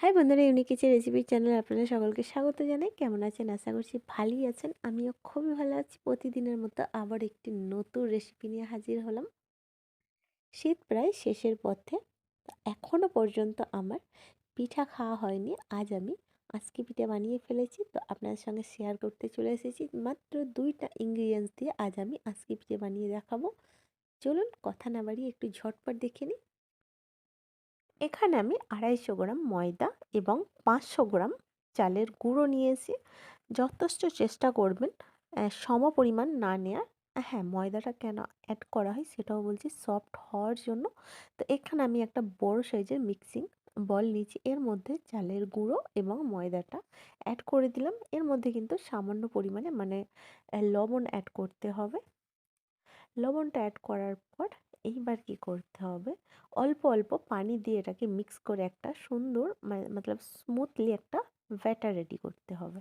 High বন্ধুরা unique kitchen recipe চ্যানেলে আপনাদের সকলকে স্বাগত জানাই। কেমন আছেন? আশা করছি ভালোই আছেন। আমিও খুবই ভালো আছি। প্রতিদিনের মতো আবার একটি নতুন রেসিপি নিয়ে হাজির হলাম। শীত প্রায় শেষের পথে। এখনও পর্যন্ত আমার পিঠা খাওয়া হয়নি। আজ আমি আজকে পিঠা বানিয়ে ফেলেছি। তো আপনার সঙ্গে শেয়ার করতে চলে এসেছি। মাত্র দুইটা ইনগ্রিডিয়েন্টস দিয়ে আজ আমি আজকে পিঠে বানিয়ে দেখাবো। চলুন, কথা না বাড়িয়ে একটু ঝটপট দেখে নিই। এখানে আমি আড়াইশো গ্রাম ময়দা এবং পাঁচশো গ্রাম চালের গুঁড়ো নিয়েছি। যথেষ্ট চেষ্টা করবেন সম পরিমাণ না নেওয়ার হ্যাঁ ময়দাটা কেন অ্যাড করা হয় সেটাও বলছি সফট হওয়ার জন্য। তো এখানে আমি একটা বড় সাইজের মিক্সিং বল নিয়েছি। এর মধ্যে চালের গুঁড়ো এবং ময়দাটা অ্যাড করে দিলাম। এর মধ্যে কিন্তু সামান্য পরিমাণে মানে লবণ অ্যাড করতে হবে। লবণটা অ্যাড করার পর এইবার কি করতে হবে? অল্প অল্প পানি দিয়ে এটাকে মিক্স করে একটা সুন্দর মতলব স্মুথলি একটা ব্যাটার রেডি করতে হবে।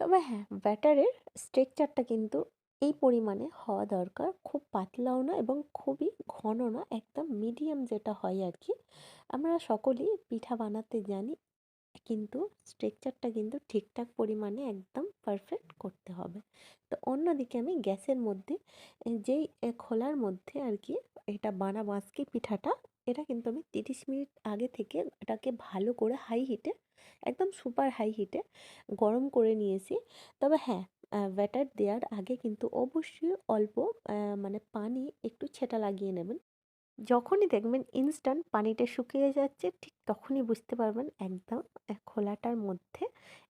তবে হ্যাঁ ব্যাটারের স্ট্রেকচারটা কিন্তু এই পরিমাণে হওয়া দরকার। খুব পাতলাও না এবং খুবই ঘন না, একদম মিডিয়াম যেটা হয় আর কি আমরা সকলেই পিঠা বানাতে জানি, কিন্তু স্ট্রেকচারটা কিন্তু ঠিকঠাক পরিমাণে একদম পারফেক্ট করতে হবে। তো অন্যদিকে আমি গ্যাসের মধ্যে যেই খোলার মধ্যে আর কি এটা বানাবো আজকে পিঠাটা, এটা কিন্তু আমি তিরিশ মিনিট আগে থেকে এটাকে ভালো করে হাই হিটে একদম সুপার হাই হিটে গরম করে নিয়েছি। তবে হ্যাঁ ব্যাটার দেওয়ার আগে কিন্তু অবশ্যই অল্প মানে পানি একটু ছেটা লাগিয়ে নেবেন। যখনই দেখবেন ইনস্ট্যান্ট পানিটা শুকিয়ে যাচ্ছে, ঠিক তখনই বুঝতে পারবেন একদম খোলাটার মধ্যে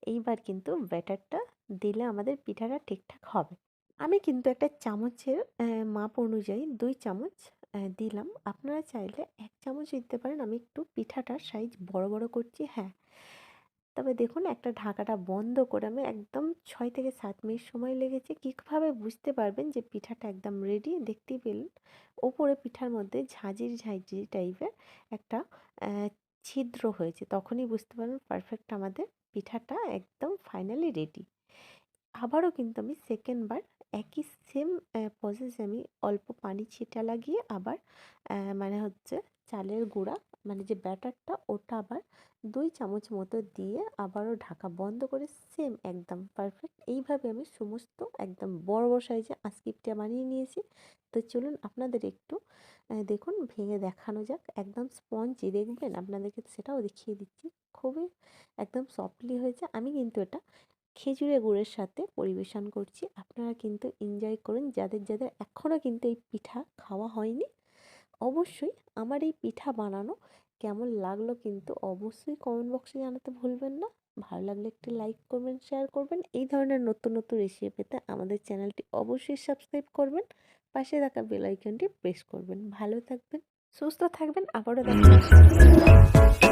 এইবার কিন্তু ব্যাটারটা দিলে আমাদের পিঠাটা ঠিকঠাক হবে। আমি কিন্তু একটা চামচের মাপ অনুযায়ী দুই চামচ দিলাম। আপনারা চাইলে এক চামচ দিতে পারেন। আমি একটু পিঠাটার সাইজ বড় বড় করছি হ্যাঁ। তবে দেখুন, একটা ঢাকাটা বন্ধ করে আমি একদম ছয় থেকে সাত মিনিট সময় লেগেছে। কীভাবে বুঝতে পারবেন যে পিঠাটা একদম রেডি দেখতেই পেলেন। ওপরে পিঠার মধ্যে ঝাঁঝির ঝাঁঝির টাইপের একটা ছিদ্র হয়েছে। তখনই বুঝতে পারবেন পারফেক্ট আমাদের পিঠাটা একদম ফাইনালি রেডি আবারও কিন্তু আমি সেকেন্ডবার একই সেম প্রসেসে আমি অল্প পানি ছিটা লাগিয়ে আবার মানে হচ্ছে চালের গুঁড়া মানে যে ব্যাটারটা, ওটা আবার দুই চামচ মতো দিয়ে আবারও ঢাকা বন্ধ করে সেম একদম পারফেক্ট এইভাবে আমি সমস্ত একদম বড় বড় সাইজে আস্কিপটা বানিয়ে নিয়েছি। তো চলুন আপনাদের একটু দেখুন, ভেঙে দেখানো যাক। একদম স্পঞ্জি দেখবেন, আপনাদেরকে সেটাও দেখিয়ে দিচ্ছি। খুবই একদম সফটলি হয়েছে। আমি কিন্তু এটা খেজুরের গুড়ের সাথে পরিবেশন করছি। আপনারা কিন্তু এনজয় করুন। যাদের যাদের এখনও কিন্তু এই পিঠা খাওয়া হয়নি অবশ্যই আমার এই পিঠা বানানো কেমন লাগল কিন্তু অবশ্যই কমেন্ট বক্সে জানাতে ভুলবেন না। ভালো লাগলে একটি লাইক করবেন শেয়ার করবেন। এই ধরনের নতুন নতুন রেসিপি পেতে আমাদের চ্যানেলটি অবশ্যই সাবস্ক্রাইব করবেন। পাশে থাকা বেল আইকনটি প্রেস করবেন। ভালো থাকবেন, সুস্থ থাকবেন, আবারও দেখা